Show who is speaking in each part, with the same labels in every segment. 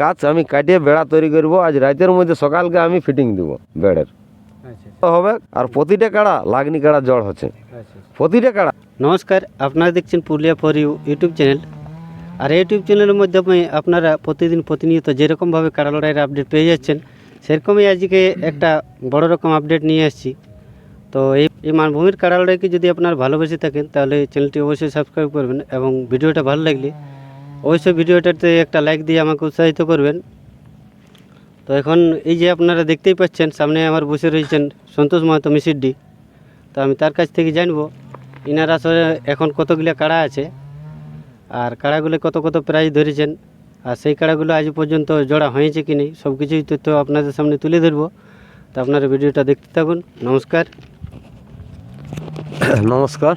Speaker 1: গাছ আমি কাটিয়ে বেড়া তৈরি করব। আজ রাতের মধ্যে সকালকে আমি ফিটিং দিব বেড়ের।
Speaker 2: আচ্ছা।
Speaker 1: হবে আর প্রতিটা কাড়া লাগনি কাড়া জড় হচ্ছে।
Speaker 2: আচ্ছা।
Speaker 1: প্রতিটা কাড়া।
Speaker 2: নমস্কার আপনারা দেখছেন Purulia for you YouTube channel. R YouTube চ্যানেলের মাধ্যমে আপনারা প্রতিদিন প্রতিনিয়ত যেরকমভাবে কাড়া লড়াইয়ের আপডেট পেয়ে যাচ্ছেন সেরকমই আজকে একটা বড় রকম আপডেট নিয়ে আসছি। তো এই এই মানভূমির কাড়া লড়াইকে যদি আপনার ভালোবেসে থাকেন তাহলে চ্যানেলটি অবশ্যই সাবস্ক্রাইব করবেন এবং ভিডিওটা ভালো লাগলে অবশ্যই ভিডিওটাতে একটা লাইক দিয়ে আমাকে উৎসাহিত করবেন। তো এখন এই যে আপনারা দেখতেই পাচ্ছেন সামনে আমার বসে রয়েছেন সন্তোষ মাহাতো মিসিড্ডি তো আমি তার কাছ থেকে জানব ইনার আসলে এখন কতগুলো কাড়া আছে আর কাড়াগুলো কত কত প্রাইজ ধরেছেন আর সেই কাড়াগুলো আজ পর্যন্ত জোড়া হয়েছে কি নেই সব কিছুই তথ্য আপনাদের সামনে তুলে ধরবো। তো আপনারা ভিডিওটা দেখতে থাকুন নমস্কার।
Speaker 1: নমস্কার।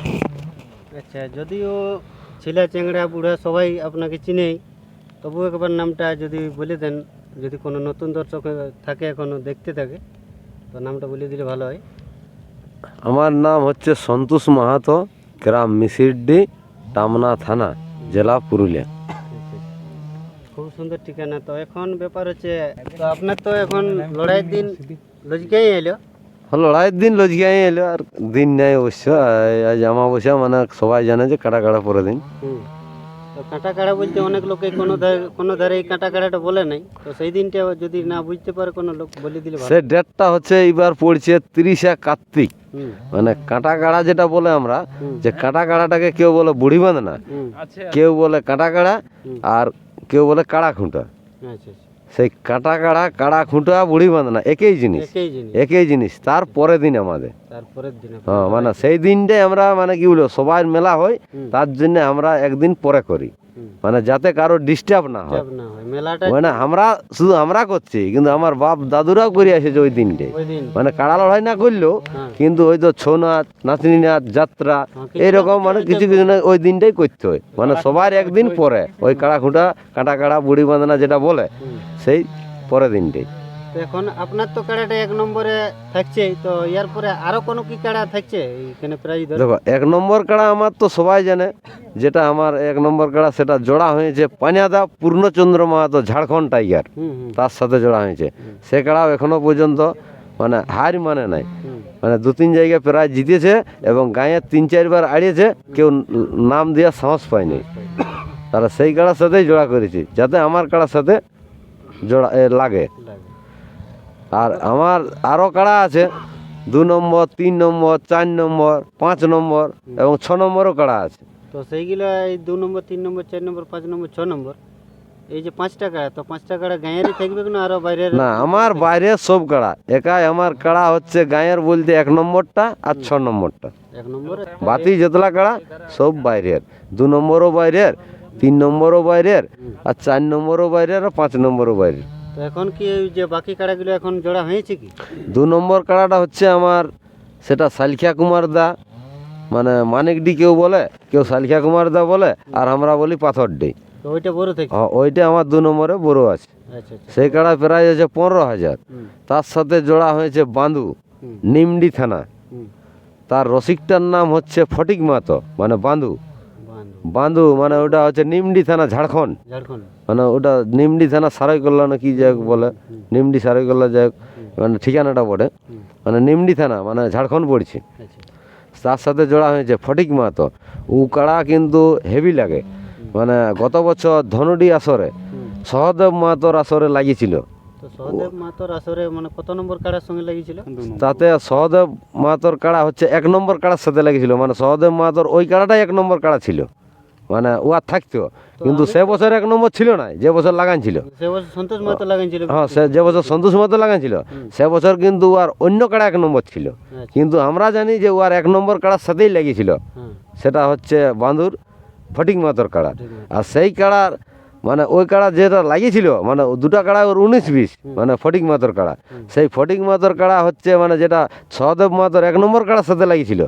Speaker 2: আচ্ছা যদিও ছেলে চেংড়া বুড়া সবাই আপনাকে চিনেই তবু একবার নামটা যদি বলে দেন যদি কোনো নতুন দর্শক থাকে এখনও দেখতে থাকে তো নামটা বলে দিলে ভালো হয়।
Speaker 1: আমার নাম হচ্ছে সন্তোষ মাহাতো গ্রাম মিসিরডি টামনা থানা জেলা পুরুলিয়া।
Speaker 2: খুব সুন্দর ঠিকানা। তো এখন ব্যাপার হচ্ছে তো আপনার তো এখন লড়াইয়ের দিন লজকেই এলো।
Speaker 1: লড়াইয়ের দিন লজগিয়াই এলো আর দিন নেই অবশ্য আজ আমাবস্যা মানে সবাই জানে যে কাটা কাটা পরে দিন।
Speaker 2: কাঁটা কাড়া বলতে অনেক লোকে কোনো ধারে কোনো ধারে এই কাঁটা কাড়াটা বলে নাই। তো সেই দিনটা যদি না বুঝতে পারে কোনো লোক বলে দিলে
Speaker 1: সে ডেটটা হচ্ছে এইবার পড়ছে তিরিশে কার্তিক। মানে কাঁটা কাড়া যেটা বলে আমরা যে কাঁটা কাড়াটাকে কেউ বলে বুড়ি বাঁধনা
Speaker 2: হুম।
Speaker 1: কেউ বলে কাঁটা কাড়া আর কেউ বলে কাড়া খুঁটা।
Speaker 2: আচ্ছা আচ্ছা।
Speaker 1: সেই কাটা কাড়া কাড়া খুঁটা বুড়ি বাঁধনা একই জিনিস।
Speaker 2: একই জিনিস।
Speaker 1: একই জিনিস। তার পরের দিন আমাদের। হ্যাঁ মানে সেই দিনটাই আমরা মানে কি বলব সবাই মেলা হয়। তার জন্য আমরা একদিন পরে করি। মানে যাতে কারও ডিস্টার্ব না হয়। মানে আমরা শুধু আমরা করছি কিন্তু আমার বাপ দাদুরাও করে আসে ওই
Speaker 2: দিনটে
Speaker 1: মানে কাড়া লড়াই না করলেও
Speaker 2: হ্যাঁ।
Speaker 1: কিন্তু ওই তো ছৌ নাচ নাচনি নাচ যাত্রা
Speaker 2: হ্যাঁ,
Speaker 1: এইরকম মানে কিছু কিছু না ওই দিনটাই করতে হয়। মানে সবার একদিন পরে ওই কাড়া খুঁটা কাটা কাড়া বুড়ি বাঁধনা যেটা বলে সেই পরের দিনটাই।
Speaker 2: তো এখন আপনার তো কাড়াটা এক নম্বরে থাকছে তো ইয়ার পরে আরও কোনো কি কাড়া থাকছে? এখানে প্রাইজ ধরে
Speaker 1: দেখো এক নম্বর কাড়া আমার তো সবাই জানে যেটা আমার এক নম্বর কাড়া সেটা জোড়া হয়েছে পানিয়াদা পূর্ণচন্দ্র মাহাতো ঝাড়খণ্ড টাইগার। তার সাথে জোড়া হয়েছে। সে কাড়াও এখনও পর্যন্ত মানে হার মানে নাই। মানে দু তিন জায়গায় প্রায় জিতেছে এবং গাঁয়ে তিন চারবার আড়িয়েছে কেউ নাম দেওয়ার সাহস পায়নি। তারা সেই কাড়ার সাথেই জোড়া করেছি যাতে আমার কাড়ার সাথে জোড়া লাগে। আর আমার আরও কাড়া আছে দু নম্বর তিন নম্বর চার নম্বর পাঁচ নম্বর এবং ছ নম্বরও কাড়া আছে।
Speaker 2: তো সেইগুলো এই দু নম্বর তিন নম্বর চার নম্বর পাঁচ নম্বর ছ নম্বর এই যে পাঁচটা কাড়া তো পাঁচটা কাড়া গাঁয়েরই থাকবে না আরও বাইরের?
Speaker 1: না আমার বাইরে সব কাড়া একাই আমার কাড়া হচ্ছে গাঁয়ের বলতে এক নম্বরটা আর ছ নম্বরটা।
Speaker 2: এক নম্বরে?
Speaker 1: বাতি যেতলা কাড়া সব বাইরের দু নম্বরও বাইরের তিন নম্বরও বাইরের আর চার নম্বরও বাইরের আর পাঁচ নম্বরও বাইরের।
Speaker 2: তো এখন কি এই যে বাকি কাড়াগুলো এখন জোড়া হয়েছে কি?
Speaker 1: দু নম্বর কাড়াটা হচ্ছে আমার সেটা সালখিয়া কুমার দা মানে মানিকডি কেউ বলে কেউ সালখিয়া কুমার দা বলে আর আমরা বলি পাথরডি
Speaker 2: তো ওইটা বড় থেকে?
Speaker 1: হ্যাঁ, ওইটা আমার দু নম্বরে বড় আছে।
Speaker 2: আচ্ছা আচ্ছা।
Speaker 1: সেই কাড়া প্রায় আছে পনেরো হাজার।
Speaker 2: হুম।
Speaker 1: তার সাথে জোড়া হয়েছে বাঁধু
Speaker 2: হুম।
Speaker 1: নিমডি থানা।
Speaker 2: হুম।
Speaker 1: তার রসিকটার নাম হচ্ছে ফটিক মাতো মানে বাঁধু।
Speaker 2: বান্ধব
Speaker 1: বাঁধু মানে ওটা হচ্ছে নিমডি থানা ঝাড়খণ্ড।
Speaker 2: ঝাড়খণ্ড।
Speaker 1: মানে ওটা নিমডি থানা সারাইকল্লা না কি যাই বলে নিমডি সারাইকল্লা যাই মানে ঠিকানাটা পড়ে মানে নিমডি থানা মানে ঝাড়খণ্ড পড়ছে। তার সাথে জোড়া হয়েছে ফটিক মাহাতো। কাড়া কিন্তু হেভি লাগে। মানে গত বছর ধনুডি আসরে সহদেব মাহাতোর আসরে লাগিয়েছিল।
Speaker 2: তো সহদেব মাতর আসরে মানে কত নম্বর কাড়ার সঙ্গে লাগিয়েছিল?
Speaker 1: তাতে সহদেব মাহাতোর কাড়া হচ্ছে এক নম্বর কাড়ার সাথে লাগিয়েছিল। মানে সহদেব মাহাতোর ওই কাড়াটাই এক নম্বর কাড়া ছিল। মানে ও থাকতো। কিন্তু সে বছর এক নম্বর ছিল না যে বছর লাগান ছিল। হ্যাঁ সে যে বছর সন্তোষ মতো লাগান ছিল সে বছর কিন্তু ও আর অন্য কাড়া এক নম্বর ছিল।
Speaker 2: আচ্ছা।
Speaker 1: কিন্তু আমরা জানি যে ওয়ার এক নম্বর কাড়ার সাথেই লেগেছিল।
Speaker 2: হ্যাঁ।
Speaker 1: সেটা হচ্ছে বাঁধুর ফটিক মাতর কাড়া। আর সেই কাড়ার মানে ওই কাড়া যেটা লাগিয়েছিল মানে দুটা কাড়া ওর উনিশ বিশ মানে ফটিক মাহাতোর কাড়া। সেই ফটিক মাহাতোর কাড়া হচ্ছে মানে যেটা সহদেব মাহাতোর এক নম্বর কাড়ার সাথে লাগিয়েছিল।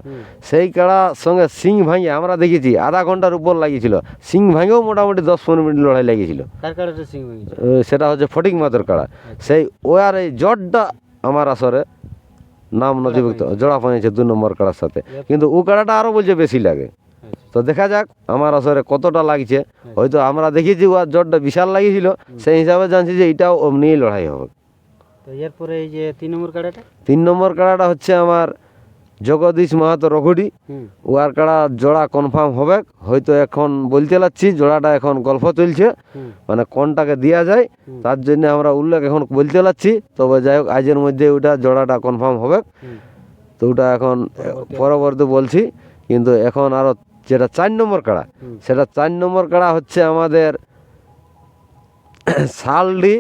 Speaker 1: সেই কাড়ার সঙ্গে সিং ভাঙে আমরা দেখেছি আধা ঘণ্টার উপর লাগিয়েছিল। সিং ভাঙেও মোটামুটি দশ পনেরো মিনিট লড়াই লাগিয়েছিল। সেটা হচ্ছে ফটিক মাহাতোর কাড়া। সেই ও আর এই জটটা আমার আসরে নাম নথিভুক্ত জোড়া পাইছে দু নম্বর কাড়ার সাথে। কিন্তু ও কাড়াটা আরও বলছে বেশি লাগে।
Speaker 2: আচ্ছা
Speaker 1: তো দেখা যাক আমার আসরে কতটা লাগছে। হয়তো আমরা দেখেছি ওর জ্বরটা বিশাল লাগিয়েছিল সেই হিসাবে জানছি যে এটাও অমনিই লড়াই হবে।
Speaker 2: তো এরপরে এই যে তিন নম্বর কাড়াটা?
Speaker 1: তিন নম্বর কাড়াটা হচ্ছে আমার জগদীশ মাহাতো রঘুডি ওয়ার কাড়া জোড়া কনফার্ম হবে হয়তো এখন বলতে লাগছি জোড়াটা এখন গল্প চলছে মানে কোনটাকে দেওয়া যায় তার জন্য আমরা উল্লেখ এখন বলতে লাগছি তবে যাই হোক আজের মধ্যে ওটা জোড়াটা কনফার্ম হবে। তো ওটা এখন পরবর্তী বলছি কিন্তু এখন আরও যেটা চার নম্বর কাড়া সেটা চার নম্বর কাড়া হচ্ছে আমাদের শালডি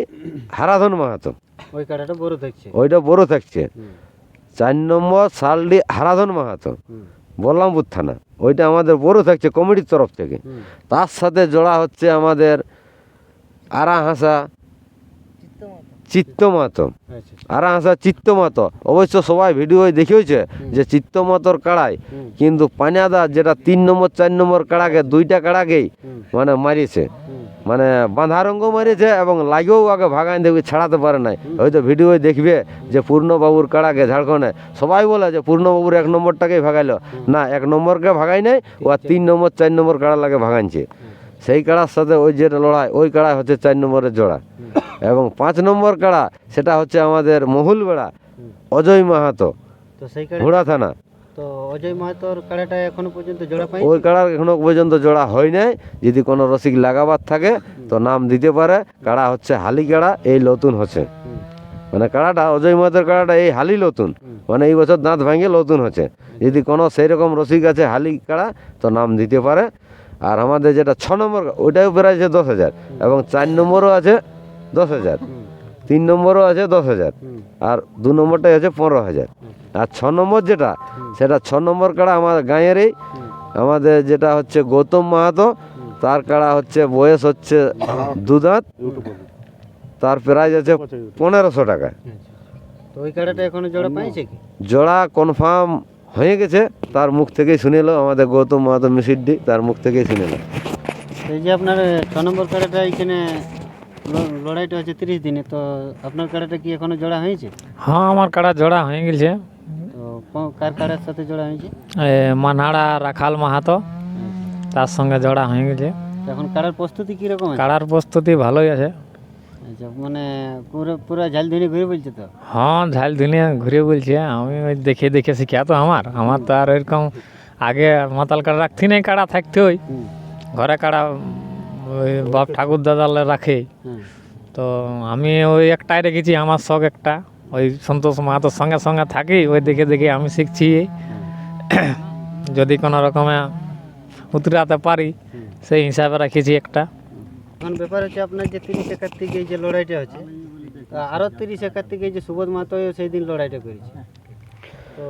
Speaker 1: হারাধন মাহাতো
Speaker 2: ওই কাড়াটা বড় থাকছে।
Speaker 1: ওইটা বড় থাকছে। চার নম্বর শালডি হারাধন মাহাতো
Speaker 2: হুম।
Speaker 1: বলরামপুর থানা। ওইটা আমাদের বড় থাকছে কমিটির তরফ থেকে। তার সাথে জোড়া হচ্ছে আমাদের আরা হাসা চিত্ত মাতো
Speaker 2: আচ্ছা।
Speaker 1: আরা হাসা চিত্ত মাতো অবশ্য সবাই ভিডিও দেখেওছে যে চিত্ত মাতোর কাড়াই
Speaker 2: হুম।
Speaker 1: কিন্তু পানিয়াদা যেটা তিন নম্বর চার নম্বর কাড়াকে দুইটা কাড়াকেই মানে মারিয়েছে মানে বাঁধারঙ্গ মারিয়েছে এবং লাগেও আগে ভাগান দেবে ছাড়াতে পারে নাই। হয়তো ভিডিও দেখবে যে পূর্ণবাবুর কাড়াকে ঝাড়খণ্ডে। সবাই বলে যে পূর্ণবাবুর এক নম্বরটাকেই ভাগাইলো। না এক নম্বরকে ভাগাই নাই ও আর তিন নম্বর চার নম্বর কাড়া লাগে ভাগাইছে। সেই কাড়ার সাথে ওই যে লড়াই ওই কাড়া হচ্ছে চার নম্বরের জোড়া। এবং পাঁচ নম্বর কাড়া সেটা হচ্ছে আমাদের মহুল বেড়া অজয় মাহাতো
Speaker 2: কাড়া
Speaker 1: ঘোড়া থানা।
Speaker 2: তো অজয় মাহাতোর কাড়াটা এখনও পর্যন্ত জোড়া পাই
Speaker 1: ওই কাড়ার এখনও পর্যন্ত জোড়া হয় নাই। যদি কোনো রসিক লাগাবার থাকে তো নাম দিতে পারে। কাড়া হচ্ছে হালি কাড়া এই নতুন হচ্ছে। মানে কাড়াটা অজয় মাহাতের কাড়াটা এই হালি নতুন মানে এই বছর দাঁত ভাঙে নতুন হচ্ছে। যদি কোনো সেই রকম রসিক আছে হালি কাড়া তো নাম দিতে পারে। আর আমাদের যেটা ছ নম্বর ওইটাও বেড়াইছে দশ হাজার। এবং চার নম্বরও আছে দশ হাজার। তিন নম্বরও আছে দশ হাজার। আর দু নম্বরটাই আছে পনেরো হাজার। আর ছ নম্বর যেটা সেটা ছ নম্বর কাড়া আমার গাঁয়েরই। আমাদের যেটা হচ্ছে গৌতম মাহাতো তার কাড়া হচ্ছে বয়স হচ্ছে দু দাঁত তার প্রাইস আছে পনেরোশো টাকা।
Speaker 2: জোড়া
Speaker 1: কনফার্ম হয়ে গেছে তার মুখ থেকেই শুনে এলো আমাদের গৌতম মাহাতো মিসিড্ডি তার মুখ থেকেই শুনে এলো
Speaker 2: এই যে আপনার ছ নম্বর কাড়াটা এখানে লড়াইটা হচ্ছে তিরিশ দিনে তো আপনার কাড়াটা কি এখনও জোড়া হয়েছে?
Speaker 3: হ্যাঁ আমার কাড়া জোড়া হয়ে গেছে।
Speaker 2: তো কার কাড়ার সাথে জোড়া হয়েছে?
Speaker 3: মানহাড়া রাখাল মাহাতো তার সঙ্গে জোড়া হয়ে গেছে।
Speaker 2: এখন কাড়ার প্রস্তুতি কীরকম
Speaker 3: কাড়ার প্রস্তুতি ভালোই আছে।
Speaker 2: আচ্ছা মানে পুরো পুরো ঝাল ধরে ঘুরে বলছে তো?
Speaker 3: হ্যাঁ ঝাল দুনিয়া ঘুরে বলছে। আমি ওই দেখে দেখে শিখা তো আমার? আমার তো আর এরকম আগে মাতাল কাড়া রাখতি নাই কাড়া থাকতে ওই ঘরে কাড়া বাপ ঠাকুর দাদালে রাখে। তো আমি ওই একটাই রেখেছি আমার শখ একটা। ওই সন্তোষ মাহাতোর সঙ্গে সঙ্গে থাকি ওই দেখে দেখে আমি শিখছি। যদি কোনো রকমে উতরাতে পারি সেই হিসাবে রেখেছি একটা।
Speaker 2: এখন ব্যাপার হচ্ছে আপনার যে তিরিশ একার থেকে যে লড়াইটা হচ্ছে আরও তিরিশ একার থেকে যে সুবোধ মাহাতো সেই দিন লড়াইটা করেছে। তো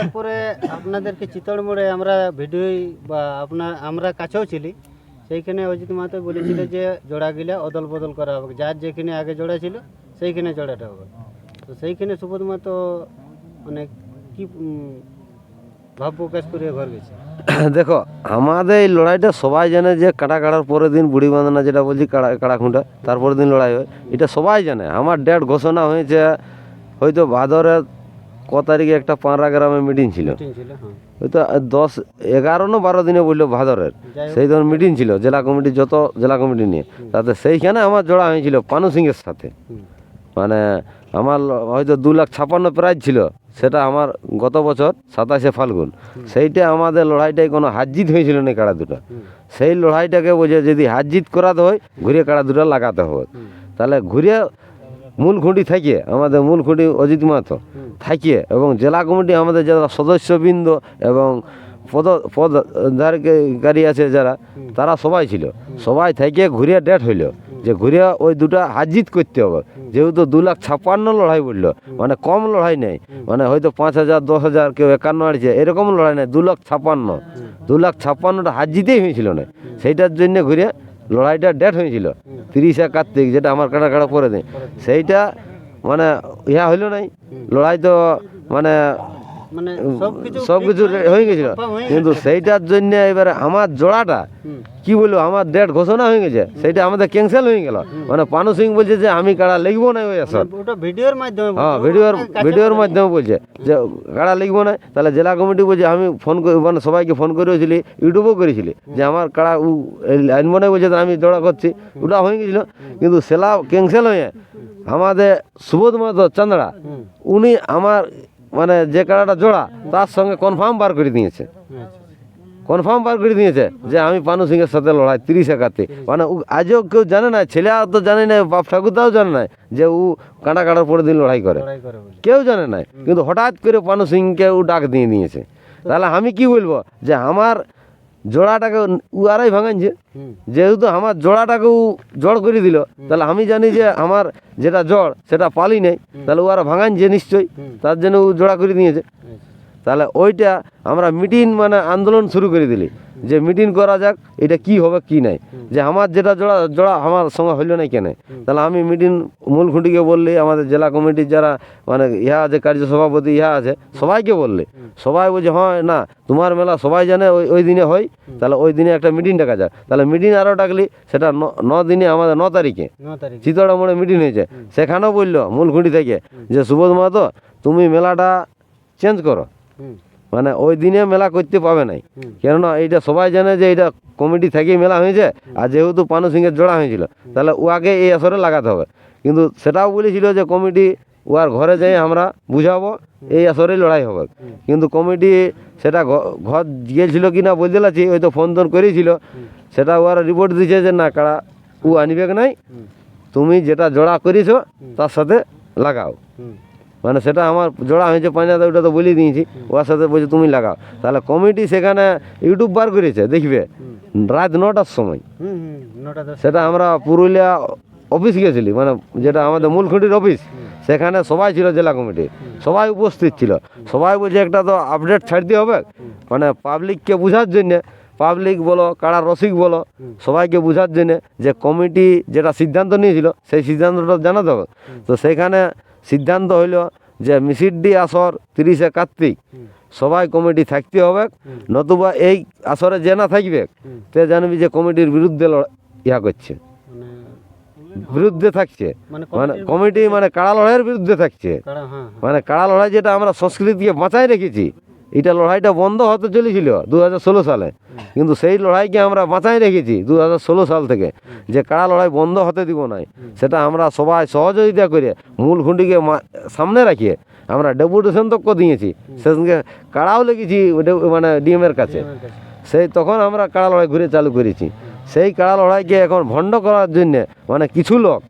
Speaker 2: এরপরে আপনাদেরকে চিতড় মোড়ে আমরা ভিডিও বা আপনার আমরা কাছেও ছিলি। সেইখানে অজিত মাহাতো বলেছিল যে জোড়া গিলা অদল বদল করা হবে। যার যেখানে আগে জোড়া ছিল, সেইখানে জোড়াটা হবে। তো সেইখানে সুবোধ মাহাতো মানে কি ভাব প্রকাশ করে ঘর গেছে।
Speaker 1: দেখো, আমাদের এই লড়াইটা সবাই জানে যে কাটা কাটার পরের দিন বুড়ি বাঁধানা যেটা বলছি, কাড়া কাড়া খুঁটা তারপরের দিন লড়াই হয়। এটা সবাই জানে। আমার ডেট ঘোষণা হয়েছে, হয়তো ভাদরের ক তারিখে একটা পাঁড়া গ্রামে মিটিং ছিল।
Speaker 2: ওই ছিল হ্যাঁ।
Speaker 1: দশ এগারো না বারো দিনে বলল ভাদরের। সেই ধরনের মিটিং ছিল জেলা কমিটি যত জেলা কমিটি নিয়ে। তাতে সেইখানে আমার জোড়া হয়েছিল পানু সিংয়ের সাথে। মানে আমার হয়তো দু লাখ ছাপান্ন প্রাইজ ছিল সেটা আমার গত বছর সাতাশে ফাল্গুন। সেইটা আমাদের লড়াইটায় কোনো হার জিত হয়েছিল না কাড়া দুটো। সেই লড়াইটাকে বোঝে যদি হার জিত করাতে হয় ঘুরে কাড়া দুটো লাগাতে হবে। তাহলে ঘুরে মূল খুঁটি থাকিয়ে আমাদের মূল খুঁটি অজিত মাহাতো। থাকিয়ে এবং জেলা কমিটি আমাদের যারা সদস্যবৃন্দ এবং পদ পদধারকারী আছে যারা তারা সবাই ছিল। সবাই থেকে ঘুরিয়ে ডেট হইল যে ঘুরিয়ে ওই দুটা হাজিত করতে হবে। যেহেতু দু লাখ ছাপ্পান্ন লড়াই বলল মানে কম লড়াই নেই। মানে হয়তো পাঁচ হাজার দশ হাজার কেউ একান্ন আড়ছে এরকম লড়াই নেই দু লাখ ছাপ্পান্ন। দু লাখ ছাপ্পান্নটা হাজিতেই হয়েছিল না। সেইটার জন্য ঘুরে লড়াইটা ডেট হয়েছিল। তিরিশে কার্তিক যেটা আমার কাটা কাটা পরে দেয়। সেইটা মানে ইয়া হইল নাই। লড়াই তো মানে সব কিছু হয়ে গেছিল কিন্তু সেইটার জন্য এবারে আমার জোড়াটা কি বলব আমার ডেট ঘোষণা হয়ে গেছে। সেইটা আমাদের ক্যান্সেল হয়ে গেল। মানে পানু সিং বলছে যে আমি কাড়া লিখব না ওই আসর
Speaker 2: মানে ভিডিওর মাধ্যমে
Speaker 1: হ্যাঁ ভিডিওর ভিডিওর মাধ্যমে বলছে যে কাড়া লিখব না। তাহলে জেলা কমিটি বলছে আমি ফোন করে মানে সবাইকে ফোন করেছিলি ইউটিউবও করেছিলি। যে আমার কাড়া উ আনব না বলছে আমি জোড়া করছি। ওটা হয়ে গেছিল। কিন্তু সেলা ক্যান্সেল হয়ে আমাদের সুবোধ মাহাতো চান্দড়া উনি আমার মানে যে কাড়াটা জোড়া তার সঙ্গে কনফার্ম বার করে দিয়েছে। কনফার্ম বার করে দিয়েছে যে আমি পানু সিংয়ের সাথে লড়াই তিরিশ একাতে মানে আজও কেউ জানে না ছেলে আর তো জানে না বাপ ঠাকুরদাও জানে না যে ও কাঁটা কাটার পরের দিন লড়াই করে। কেউ জানে না। কিন্তু হঠাৎ করে পানু সিংকে ও ডাক দিয়ে নিয়েছে তাহলে আমি কি বলব? যে আমার জোড়াটাকে উয়ারাই আরাই ভাঙানছে যেহেতু আমার জোড়াটাকে ও জড় করে দিল তাহলে আমি জানি যে আমার যেটা জড় সেটা পালি নেই। তাহলে ও আর ভাঙানছে নিশ্চয়ই। তার জন্য ও জোড়া করে দিয়েছে।
Speaker 2: আচ্ছা,
Speaker 1: তাহলে ওইটা আমরা মিটিং মানে আন্দোলন শুরু করে দিলি। যে মিটিং করা যাক এটা কি হবে কি নাই। যে আমার যেটা জোড়া জোড়া আমার সঙ্গে হইল না কেন? তাহলে আমি মিটিং মূল খুঁটিকে বললি আমাদের জেলা কমিটির যারা মানে ইহা আছে কার্য সভাপতি ইহা আছে সবাইকে বললে। সবাই বলছে হয় না তোমার মেলা সবাই জানে ওই ওই দিনে হয়। তাহলে ওই দিনে একটা মিটিং ডাকা যাক। তাহলে মিটিং আরও ডাকলি সেটা ন- দিনে আমাদের ন তারিখে। চিতড়া মোড়ে মিটিং হয়েছে। সেখানেও বলল মূল খুঁটি থেকে যে সুবোধ মাহাতো তুমি মেলাটা চেঞ্জ করো। মানে ওই দিনে মেলা করতে পাবে নাই। কেননা এইটা সবাই জানে যে এটা কমিটি থেকেই মেলা হয়েছে আর যেহেতু পানু সিংয়ের জোড়া হয়েছিল তাহলে ও আগে এই আসরে লাগাতে হবে। কিন্তু সেটাও বলেছিল যে কমিটি ওয়ার ঘরে যাই আমরা বুঝাবো এই আসরেই লড়াই হবে। কিন্তু কমিটি সেটা ঘর গিয়েছিল কি না বলতে লাগছি ওই তো ফোন টোন করেছিল। সেটা ওরা রিপোর্ট দিয়েছে যে না কারা ও আনবে নাই তুমি যেটা জোড়া করেছ তার সাথে লাগাও। মানে সেটা আমার জোড়া হয়েছে পাঁচাতে ওটা তো বলে দিয়েছি। ওর সাথে বলছে তুমি লাগাও। তাহলে কমিটি সেখানে ইউটিউব বার করেছে দেখবে? রাত নটার সময়। সেটা আমরা পুরুলিয়া অফিস গেছিলি মানে যেটা আমাদের মূল খুঁটির অফিস সেখানে সবাই ছিল জেলা কমিটি। সবাই উপস্থিত ছিল। সবাই বলছে একটা তো আপডেট ছাড়তে হবে। মানে পাবলিককে বোঝার জন্যে পাবলিক বলো কারা রসিক বলো সবাইকে বোঝার জন্যে যে কমিটি যেটা সিদ্ধান্ত নিয়েছিল সেই সিদ্ধান্তটা জানাতে হবে। তো সেখানে সিদ্ধান্ত হইল যে মিসিডি আসর তিরিশে কার্তিক। সবাই কমিটি থাকতে হবে। নতুবা এই আসরে যে না থাকবে তে জানবি যে কমিটির বিরুদ্ধে ইয়া করছে।
Speaker 2: মানে
Speaker 1: বিরুদ্ধে থাকছে।
Speaker 2: মানে
Speaker 1: মানে কমিটি মানে কাড়া লড়াইয়ের বিরুদ্ধে থাকছে।
Speaker 2: হ্যাঁ হ্যাঁ।
Speaker 1: মানে কাড়া লড়াই যেটা আমরা সংস্কৃতিকে বাঁচাই রেখেছি। এটা লড়াইটা বন্ধ হতে চলেছিল দু হাজার ষোলো সালে। কিন্তু সেই লড়াইকে আমরা বাঁচাই রেখেছি দু হাজার ষোলো সাল থেকে। যে কাড়া লড়াই বন্ধ হতে দিব নাই সেটা আমরা সবাই সহযোগিতা করে মূল খুঁটিকে মা- সামনে রাখিয়ে আমরা ডেপুটেশন তক্ক দিয়েছি। সেদিনকে কাড়াও লেগেছি মানে ডিএমের কাছে। সেই তখন আমরা কাড়া লড়াই ঘুরে চালু করেছি। সেই কাড়া লড়াইকে এখন ভণ্ড করার জন্যে মানে কিছু লোক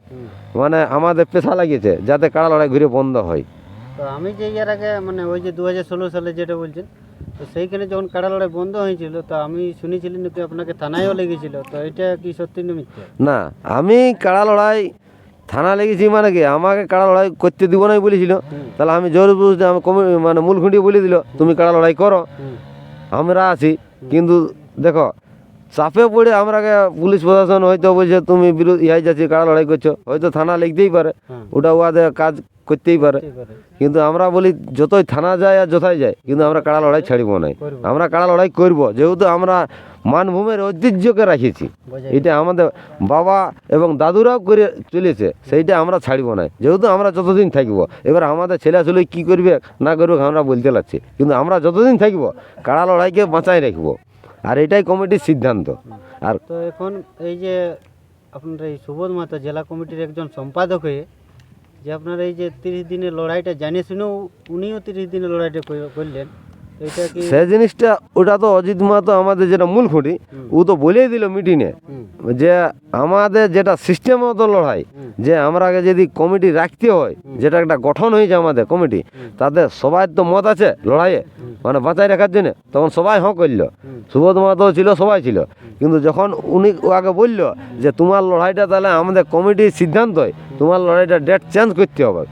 Speaker 1: মানে আমাদের পেশা লাগিয়েছে যাতে কাড়া লড়াই ঘুরে বন্ধ হয়।
Speaker 2: তো আমি যে ইয়ার আগে মানে ওই যে দু হাজার ষোলো সালে যেটা বলছেন তো সেইখানে যখন কাড়া লড়াই বন্ধ হয়েছিল তো আমি শুনেছিলাম নাকি আপনাকে থানায়ও লেগেছিল তো এটা কি সত্যি না মিথ্যা?
Speaker 1: না আমি কাড়া লড়াই থানা লেগেছি মানে কি আমাকে কাড়া লড়াই করতে দিব নাই বলেছিল। তাহলে আমি জোর বুঝতে আমি কমি মানে মূল খুঁটি বলে দিল তুমি কাড়া লড়াই করো। আমরা আছি কিন্তু দেখো চাপে পড়ে আমরাকে পুলিশ প্রশাসন হয়তো বলছে তুমি বিরোধ ইহাই যাচ্ছি কাড়া লড়াই করছ। হয়তো থানা লিখতেই পারে।
Speaker 2: হ্যাঁ।
Speaker 1: ওটা ওদের কাজ করতেই পারে। কিন্তু আমরা বলি যতই থানা যায় আর যথাই যায় কিন্তু আমরা কাড়া লড়াই ছাড়িব নাই আমরা কাড়া লড়াই করব যেহেতু আমরা মানভূমের ঐতিহ্যকে রাখেছি এটা আমাদের বাবা এবং দাদুরাও করে চলেছে সেইটা আমরা ছাড়িব না। যেহেতু আমরা যতদিন থাকব এবার আমাদের ছেলে ছেলে কী করবে না করবে আমরা বলতে লাগছি কিন্তু আমরা যতদিন থাকব কাড়া লড়াইকে বাঁচাই রাখব। আর এটাই কমিটির সিদ্ধান্ত। আর
Speaker 2: তো এখন এই যে আপনার এই সুবোধ মাতা জেলা কমিটির একজন সম্পাদক হয়ে যে আপনার এই যে তিরিশ দিনের লড়াইটা জানিয়ে শুনেও উনিও তিরিশ দিনের লড়াইটা করলেন।
Speaker 1: সে জিনিসটা ওটা তো অজিত মাহাতো আমাদের যেটা মূল খুঁটি ও তো বলেই দিল মিটিংয়ে যে আমাদের যেটা সিস্টেম মতো লড়াই যে আমরা আগে যদি কমিটি রাখতে হয় যেটা একটা গঠন হয়েছে আমাদের কমিটি তাদের সবাই তো মত আছে লড়াইয়ে মানে বাঁচাই রাখার জন্য তখন সবাই হঁ করল। সুবোধ মাহাতো ছিল সবাই ছিল। কিন্তু যখন উনি ও আগে বলল যে তোমার লড়াইটা তাহলে আমাদের কমিটির সিদ্ধান্ত হয় তোমার লড়াইটা ডেট চেঞ্জ করতে হবে।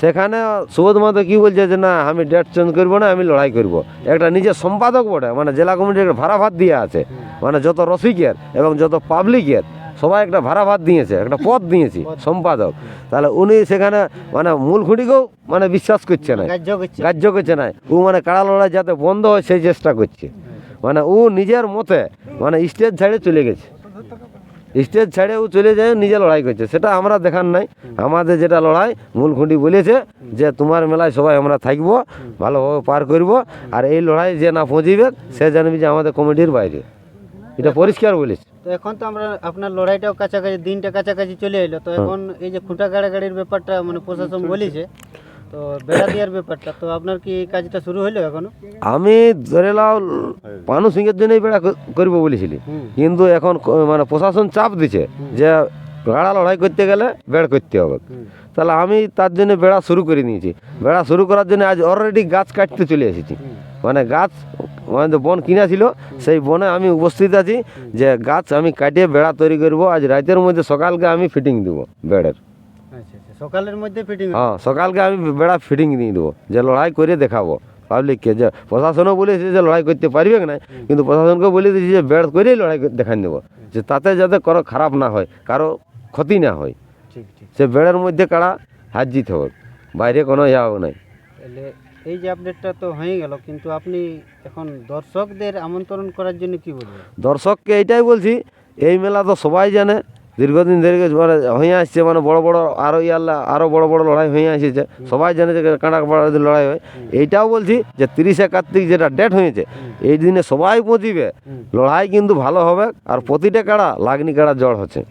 Speaker 1: সেখানে সুবোধ মাহাতো কি বলছে যে না আমি ডেট চেঞ্জ করব না আমি লড়াই করব। একটা নিজের সম্পাদক বটে মানে জেলা কমিটির একটা ভাড়া ভাত দিয়ে আছে। মানে যত রসিকের এবং যত পাবলিকের সবাই একটা ভাড়া ভাত দিয়েছে একটা পদ দিয়েছি সম্পাদক। তাহলে উনি সেখানে মানে মূল খুঁটিকেও মানে বিশ্বাস করছে না
Speaker 2: গ্রাহ্য করছে।
Speaker 1: না। ও মানে কাড়া লড়াই যাতে বন্ধ হয় সেই চেষ্টা করছে। মানে ও নিজের মতে মানে স্টেজ ছেড়ে চলে গেছে। স্টেজ ছেড়ে ও চলে যায় নিজে লড়াই করছে। সেটা আমরা দেখার নাই। আমাদের যেটা লড়াই মূল খুঁটি বলেছে যে তোমার মেলায় সবাই আমরা থাকব ভালোভাবে পার করব। আর এই লড়াই যে না পৌঁছিবে সে জানবি যে আমাদের কমিটির বাইরে। এটা পরিষ্কার বলেছে।
Speaker 2: তো এখন তো আমরা আপনার লড়াইটাও কাছাকাছি দিনটা কাছাকাছি চলে এলো। তো এখন এই যে খুঁটা গাড়াগাড়ির ব্যাপারটা মানে প্রশাসন বলেছে তো বেড়া দেওয়ার ব্যাপারটা তো আপনার কি এই কাজটা শুরু হলো এখনও?
Speaker 1: আমি ধরে লাও পানু সিংয়ের জন্যই বেড়া করব বলেছিলি। কিন্তু এখন মানে প্রশাসন চাপ দিছে যে গাড়া লড়াই করতে গেলে বেড় করতে হবে। তাহলে আমি তার জন্য বেড়া শুরু করে নিয়েছি। বেড়া শুরু করার জন্য আজ অলরেডি গাছ কাটতে চলে এসেছি। মানে গাছ মানে বন কিনা ছিল সেই বনে আমি উপস্থিত আছি যে গাছ আমি কাটিয়ে বেড়া তৈরি করব। আজ রাতের মধ্যে সকালকে আমি ফিটিং দেবো বেড়ের।
Speaker 2: সকালের মধ্যে ফিটিং
Speaker 1: হ্যাঁ সকালকে আমি বেড়া ফিটিং দিয়ে দেবো। যে লড়াই করে দেখাবো। পাবলিককে যে প্রশাসনও বলেছে যে লড়াই করতে পারবে না? কিন্তু প্রশাসনকে বলে দিয়েছি যে বেড় করেই লড়াই দেখান দেবো। যে তাতে যাতে কারও খারাপ না হয় কারও ক্ষতি না হয়।
Speaker 2: ঠিক ঠিক।
Speaker 1: সে বেড়ের মধ্যে কাড়া হাত জিত হবে বাইরে কোনো ইয়াও নাই।
Speaker 2: তাহলে এই যে আপডেটটা তো হয়ে গেল কিন্তু আপনি এখন দর্শকদের আমন্ত্রণ করার জন্য কি বলবেন?
Speaker 1: দর্শককে এইটাই বলছি এই মেলা তো সবাই জানে। দীর্ঘদিন ধরে মানে হয়ে আসছে মানে বড় বড় আরও ইয়াল্লা আরও বড় বড় লড়াই হয়ে আসছে। সবাই জানে যে কাঁটা পাড়া লড়াই হয়। এইটাও বলছি যে তিরিশে কার্তিক যেটা ডেট হয়েছে, এই দিনে সবাই পৌঁছিবে। লড়াই কিন্তু ভালো হবে, আর প্রতিটা কাড়া, লাগনি কাড়া জড় হচ্ছে।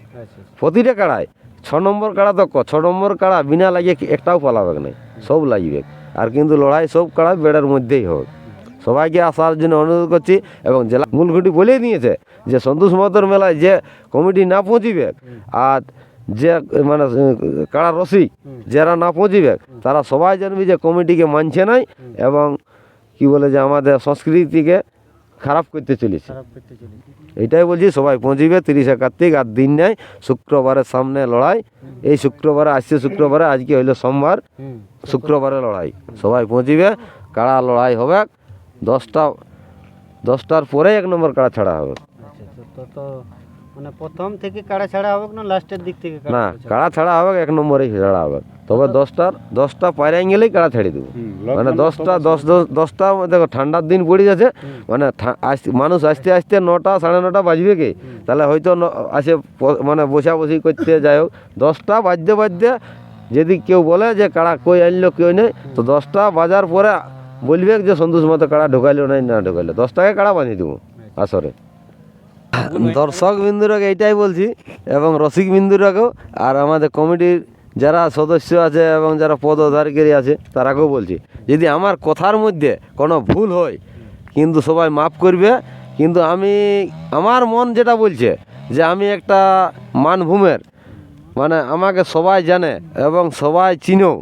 Speaker 1: প্রতিটা কাড়ায়, ছ নম্বর কাড়া তো ক- ছ নম্বর কাড়া বিনা লাগিয়ে একটাও পালাবে না সব লাগবে। আর কিন্তু লড়াই সব কাড়া বেড়ার মধ্যেই হবে। সবাইকে আসার জন্য অনুরোধ করছি এবং জেলা মূলঘুটি বলেই দিয়েছে যে সন্তোষ মহতর মেলায় যে কমিটি না পৌঁছিবে আর যে মানে কাড়া রসিক যারা না পৌঁছিবে তারা সবাই জানবে যে কমিটিকে মানছে নাই এবং কি বলে যে আমাদের সংস্কৃতিকে খারাপ করতে চলেছে। এটাই বলছি সবাই পৌঁছিবে তিরিশে কার্তিক আর দিন নেই শুক্রবারের সামনে লড়াই। এই শুক্রবারে আসছে শুক্রবারে আজকে হইল সোমবার শুক্রবারে লড়াই। সবাই পৌঁছিবে কাড়া লড়াই হবে দশটা দশটার পরে এক নম্বর কাড়া ছাড়া হবে।
Speaker 2: আচ্ছা তো তো মানে প্রথম থেকে কাড়া ছাড়া হবে না লাস্টের দিক থেকে কাড়া
Speaker 1: না
Speaker 2: ছাড়া?
Speaker 1: কাড়া ছাড়া হবে এক নম্বরেই ছাড়া হবে। তবে দশটার দশটা পায়রাই গেলেই কাড়া ছেড়ে দেবো। মানে দশটা দশ দশ দশটা দেখো ঠান্ডার দিন পড়ে যাচ্ছে মানে মানুষ আসতে আসতে নটা সাড়ে নটা বাজবে কি? তাহলে হয়তো আসে মানে বসা বসি করতে যাই হোক। দশটা বাজতে বাজতে যদি কেউ বলে যে কাড়া কই আনলো কেউ নেই তো দশটা বাজার পরে বলবে যে সন্তোষ মতো কাড়া ঢোকাইলো নাই, না ঢোকাইলো। দশ টাকায় কাড়া বাঁধিয়ে দেবো আসরে। দর্শক বিন্দুরাকে এইটাই বলছি, এবং রসিক বিন্দুরাকেও, আর আমাদের কমিটির যারা সদস্য আছে এবং যারা পদধারকারী আছে, তারাকেও বলছি, যদি আমার কথার মধ্যে কোনো ভুল হয়, কিন্তু সবাই মাফ করবে, কিন্তু আমি, আমার মন যেটা বলছে, যে আমি একটা মানভূমের মানে আমাকে সবাই জানে এবং সবাই চিনেও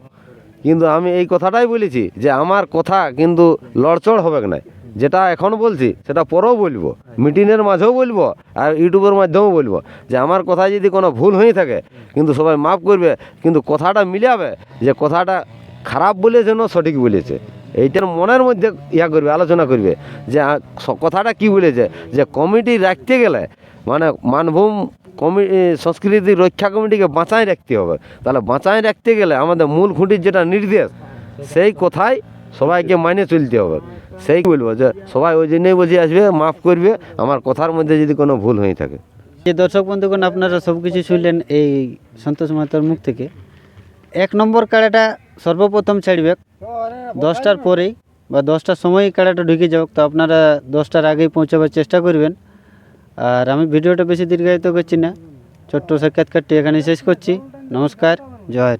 Speaker 1: কিন্তু আমি এই কথাটাই বলেছি যে আমার কথা কিন্তু লড়চড় হবে না। যেটা এখন বলছি, সেটা পরেও বলব, মিটিংয়ের মাঝেও বলব আর ইউটিউবের মাধ্যমেও বলব যে আমার কথায় যদি কোনো ভুল হয়ে থাকে, কিন্তু সবাই মাফ করবে, কিন্তু কথাটা মিলাবে যে কথাটা খারাপ বলেছে না সঠিক বলেছে। এইটার মনের মধ্যে ইয়া করবে, আলোচনা করবে যে কথাটা কি বলেছে? যে কমিটি রাখতে গেলে মানে মানভূম কমি সংস্কৃতি রক্ষা কমিটিকে বাঁচায় রাখতে হবে। তাহলে বাঁচায় রাখতে গেলে আমাদের মূল খুঁটির যেটা নির্দেশ, সেই কথাই সবাইকে মানে চলতে হবে। সেই বলব যে, সবাই ওই জন্যই বুঝে আসবে, মাফ করবে, আমার কথার মধ্যে যদি কোনো ভুল হয়ে থাকে।
Speaker 2: যে দর্শক বন্ধুগণ, আপনারা সব কিছু শুনলেন এই সন্তোষ মাতার মুখ থেকে। এক নম্বর কাড়াটা সর্বপ্রথম ছাড়বে, দশটার পরেই বা দশটার সময়ই কাড়াটা ঢুকে যাক। তো আপনারা দশটার আগেই পৌঁছাবার চেষ্টা করবেন। আর আমি ভিডিওটা বেশি দীর্ঘায়িত করছি না। ছোট্ট সাক্ষাৎকারটি এখানে শেষ করছি। নমস্কার জয়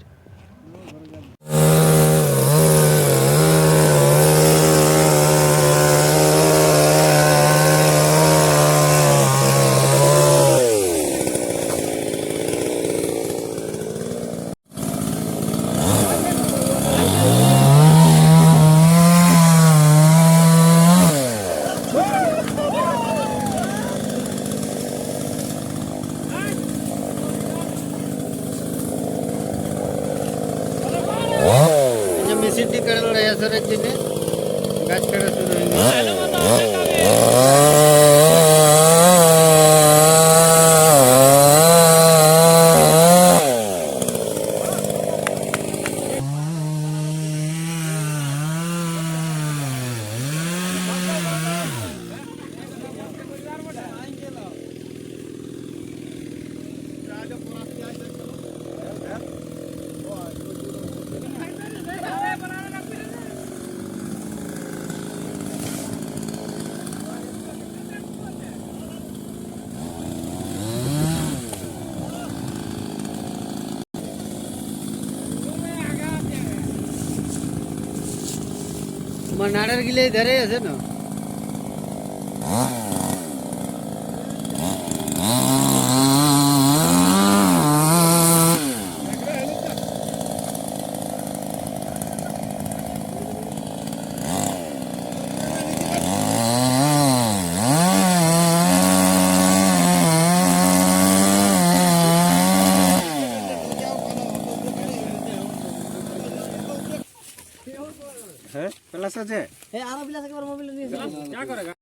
Speaker 2: মেশিনটি কাড়া লড়াই আসার জন্য গাছ কাটা শুরু হয়ে গেছে নাড়ার গিলে ধরে আছে না
Speaker 4: হ্যাঁ